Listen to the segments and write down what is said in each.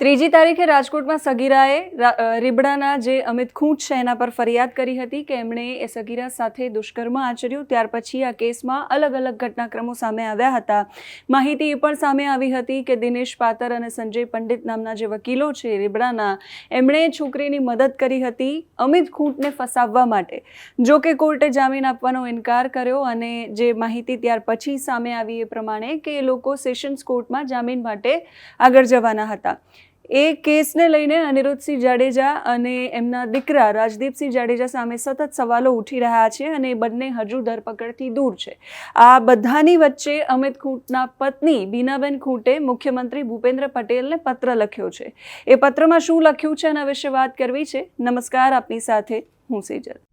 ત્રીજી તારીખે રાજકોટમાં સગીરાએ રીબડાના જે અમિત ખૂંટ છે એના પર ફરિયાદ કરી હતી કે એમણે એ સગીરા સાથે દુષ્કર્મ આચર્યું. ત્યાર પછી આ કેસમાં અલગ અલગ ઘટનાક્રમો સામે આવ્યા હતા. માહિતી એ પણ સામે આવી હતી કે દિનેશ પાતર અને સંજય પંડિત નામના જે વકીલો છે રીબડાના, એમણે છોકરીની મદદ કરી હતી અમિત ખૂંટને ફસાવવા માટે. જો કે કોર્ટે જામીન આપવાનો ઇનકાર કર્યો અને જે માહિતી ત્યાર પછી સામે આવી એ પ્રમાણે કે એ લોકો સેશન્સ કોર્ટમાં જામીન માટે આગળ જવાના હતા. એ કેસને લઈને અનિરુદ્ધસિંહ જાડેજા અને એમના દીકરા રાજદીપસિંહ જાડેજા સામે સતત સવાલો ઉઠી રહ્યા છે અને એ બંને હજુ ધરપકડથી દૂર છે. આ બધાની વચ્ચે અમિત ખૂંટના પત્ની બીનાબેન ખૂંટે મુખ્યમંત્રી ભૂપેન્દ્ર પટેલને પત્ર લખ્યો છે. એ પત્રમાં શું લખ્યું છે એના વિશે વાત કરવી છે. નમસ્કાર, આપની સાથે હું સેજલ.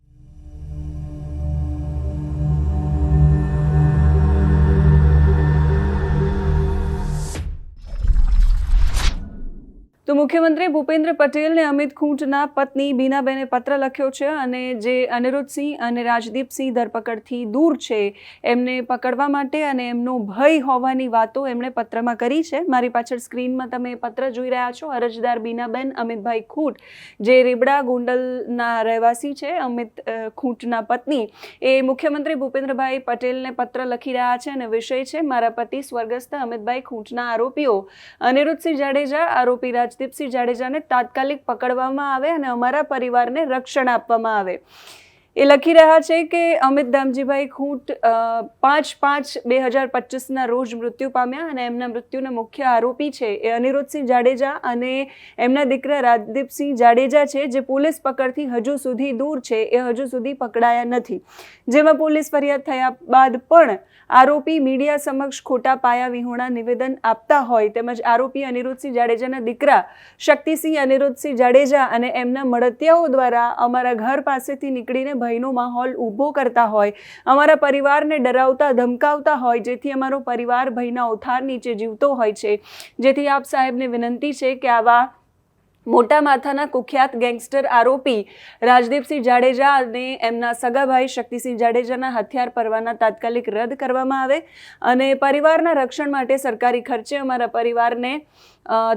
મુખ્યમંત્રી ભૂપેન્દ્ર પટેલને અમિત ખૂંટના પત્ની બીનાબેને પત્ર લખ્યો છે અને જે અનિરુદ્ધસિંહ અને રાજદીપસિંહ ધરપકડથી દૂર છે, એમને પકડવા માટે અને એમનો ભય હોવાની વાતો એમણે પત્રમાં કરી છે. મારી પાછળ સ્ક્રીનમાં તમે પત્ર જોઈ રહ્યા છો. અરજદાર બીનાબેન, અમિતભાઈ ખૂંટ, જે રીબડા ગોંડલના રહેવાસી છે, અમિત ખૂંટના પત્ની, એ મુખ્યમંત્રી ભૂપેન્દ્રભાઈ પટેલને પત્ર લખી રહ્યા છે અને વિષય છે, મારા પતિ સ્વર્ગસ્થ અમિતભાઈ ખૂંટના આરોપીઓ. અનિરુદ્ધસિંહ જાડેજા, આરોપી રાજદીપસિંહ જાડેજાને તાત્કાલિક પકડવામાં આવે અને અમારા પરિવારને રક્ષણ આપવામાં આવે. એ લખી રહ્યા છે કે અમિત દામજીભાઈ ખૂંટ પાંચ પાંચ બે હજાર પચીસના રોજ મૃત્યુ પામ્યા અને એમના મૃત્યુના મુખ્ય આરોપી છે એ અનિરુદ્ધસિંહ જાડેજા અને એમના દીકરા રાજદીપસિંહ જાડેજા છે જે પોલીસ પકડથી હજુ સુધી દૂર છે, એ હજુ સુધી પકડાયા નથી. જેમાં પોલીસ ફરિયાદ થયા બાદ પણ આરોપી મીડિયા સમક્ષ ખોટા પાયા વિહોણા નિવેદન આપતા હોય તેમજ આરોપી અનિરુદ્ધસિંહ જાડેજાના દીકરા શક્તિસિંહ અનિરુદ્ધસિંહ જાડેજા અને એમના મળતિયાઓ દ્વારા અમારા ઘર પાસેથી નીકળીને ભયનો માહોલ ઊભો કરતા હોય, અમારા પરિવારને ડરાવતા, ધમકાવતા હોય, જેથી અમારો પરિવાર ભયના ઓથાર નીચે જીવતો હોય છે. જેથી આપ સાહેબને વિનંતી છે કે આવા મોટા માથાના કુખ્યાત ગેંગસ્ટર આરોપી રાજદીપસિંહ જાડેજા અને એમના સગાભાઈ શક્તિસિંહ જાડેજાના હથિયાર પરવાના તાત્કાલિક રદ કરવામાં આવે અને પરિવારના રક્ષણ માટે સરકારી ખર્ચે અમારા પરિવારને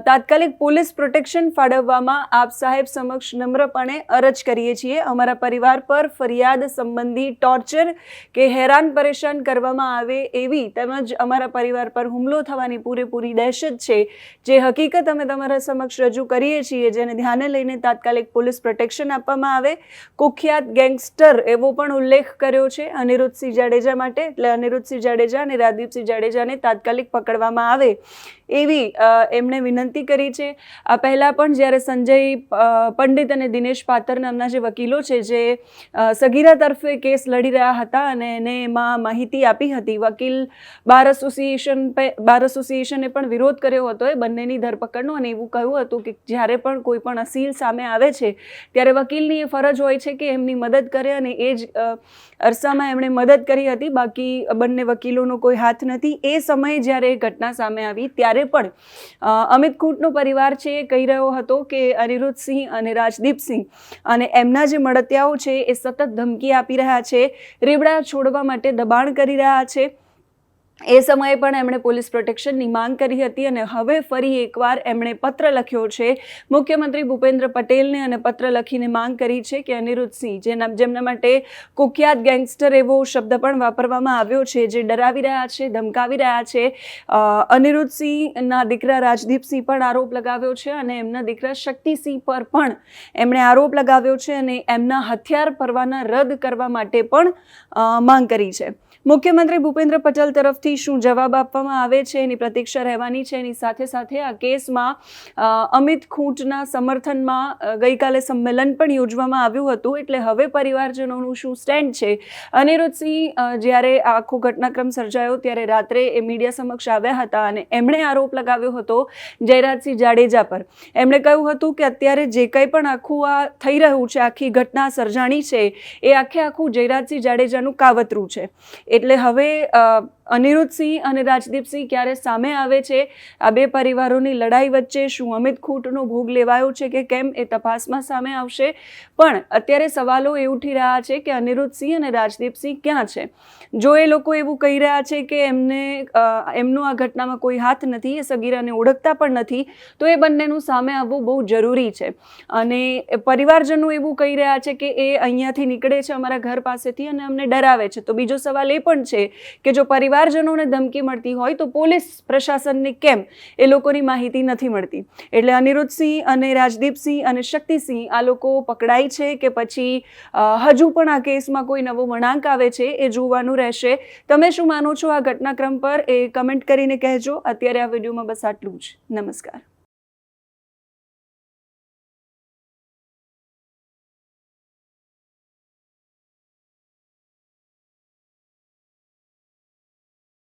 તાત્કાલિક પોલીસ પ્રોટેક્શન ફાળવવામાં આપ સાહેબ સમક્ષ નમ્રપણે અરજ કરીએ છીએ. અમારા પરિવાર પર ફરિયાદ સંબંધી ટોર્ચર કે હેરાન પરેશાન કરવામાં આવે એવી તેમજ અમારા પરિવાર પર હુમલો થવાની પૂરેપૂરી દહેશત છે, જે હકીકત અમે તમારા સમક્ષ રજૂ કરીએ છીએ. જેને ધ્યાને લઈને તાત્કાલિક પોલીસ પ્રોટેક્શન આપવામાં આવે. કુખ્યાત ગેંગસ્ટર એવો પણ ઉલ્લેખ કર્યો છે. અનિરુદ્ધસિંહ જાડેજા માટે, એટલે અનિરુદ્ધસિંહ જાડેજા અને રાજદીપસિંહ જાડેજાને તાત્કાલિક પકડવામાં આવે એવી એમણે વિનંતી કરી છે. આ પહેલાં પણ જ્યારે સંજય પંડિત અને દિનેશ પાતર નામના જે વકીલો છે, જે સગીરા તરફે કેસ લડી રહ્યા હતા અને એને એમાં માહિતી આપી હતી, વકીલ બાર એસોસિએશન બાર એસોસિએશને પણ વિરોધ કર્યો હતો એ બંનેની ધરપકડનો અને એવું કહ્યું હતું કે જ્યારે પણ કોઈ પણ અસીલ સામે આવે છે, ત્યારે વકીલની એ ફરજ હોય છે કે એમની મદદ કરે અને એ જ અરસામાં એમણે મદદ કરી હતી. બાકી બંને વકીલોનો કોઈ હાથ નથી. એ સમયે જ્યારે એ ઘટના સામે આવી, ત્યારે પણ અમિત કૂટનો પરિવાર છે એ કહી રહ્યો હતો કે અનિરુદ્ધસિંહ અને રાજદીપસિંહ અને એમના જે મળતિયાઓ છે એ સતત ધમકી આપી રહ્યા છે, રીબડા છોડવા માટે દબાણ કરી રહ્યા છે. એ સમયે પણ એમણે પોલીસ પ્રોટેક્શનની માંગ કરી હતી અને હવે ફરી એકવાર એમણે પત્ર લખ્યો છે. મુખ્યમંત્રી ભૂપેન્દ્ર પટેલને અને પત્ર લખીને માંગ કરી છે કે અનિરુદ્ધસિંહ, જેના જેમના માટે કુખ્યાત ગેંગસ્ટર એવો શબ્દ પણ વાપરવામાં આવ્યો છે, જે ડરાવી રહ્યા છે, ધમકાવી રહ્યા છે. અનિરુદ્ધસિંહના દીકરા રાજદીપસિંહ પણ આરોપ લગાવ્યો છે અને એમના દીકરા શક્તિસિંહ પર પણ એમણે આરોપ લગાવ્યો છે અને એમના હથિયાર પરવાના રદ કરવા માટે પણ માંગ કરી છે. મુખ્યમંત્રી ભૂપેન્દ્ર પટેલ તરફથી શું જવાબ આપવામાં આવે છે એની પ્રતીક્ષા રહેવાની છે એની સાથે સાથે આ કેસમાં અમિત ખૂંટના સમર્થનમાં ગઈકાલે સંમેલન પણ યોજવામાં આવ્યું હતું એટલે હવે પરિવારજનોનું શું સ્ટેન્ડ છે? અનિરુદ્ધસિંહ જ્યારે આખો ઘટનાક્રમ સર્જાયો ત્યારે રાત્રે એ મીડિયા સમક્ષ આવ્યા હતા અને એમણે આરોપ લગાવ્યો હતો જયરાજસિંહ જાડેજા પર. એમણે કહ્યું હતું કે અત્યારે જે કંઈ પણ આખું આ થઈ રહ્યું છે આખી ઘટના સર્જાણી છે એ આખે આખું જયરાજસિંહ જાડેજાનું કાવતરું છે. એટલે હવે અ, અનિરુદ્ધસિંહ અને રાજદીપસિંહ ક્યારે સામે આવે છે? આ બે પરિવારોની લડાઈ વચ્ચે શું અમિત ખૂંટનો ભોગ લેવાયો છે કે કેમ એ તપાસમાં સામે આવશે? પણ અત્યારે સવાલો એ ઉઠી રહ્યા છે કે અનિરુદ્ધસિંહ અને રાજદીપસિંહ ક્યાં છે? જો એ લોકો એવું કહી રહ્યા છે કે એમને એમનો આ ઘટનામાં કોઈ હાથ નથી, એ સગીરાને ઓળખતા પણ નથી, તો એ બંનેનું સામે આવવું બહુ જરૂરી છે. અને પરિવારજનો એવું કહી રહ્યા છે કે એ અહીંયાથી નીકળે છે અમારા ઘર પાસેથી અને અમને ડરાવે છે. તો બીજો સવાલ એ પણ છે કે જો પરિવારજનોને ધમકી મળતી હોય તો પોલીસ પ્રશાસનને કેમ એ લોકોની માહિતી નથી મળતી? એટલે અનિરુદ્ધસિંહ અને રાજદીપસિંહ અને શક્તિસિંહ આ લોકો પકડાય છે કે પછી હજુ પણ આ કેસમાં કોઈ નવો વળાંક આવે છે એ જોવાનું રહેશે? તમે શું માનો છો આ ઘટનાક્રમ પર? એ કમેન્ટ કરીને કહેજો. અત્યારે આ વિડીયોમાં બસ આટલું જ. નમસ્કાર.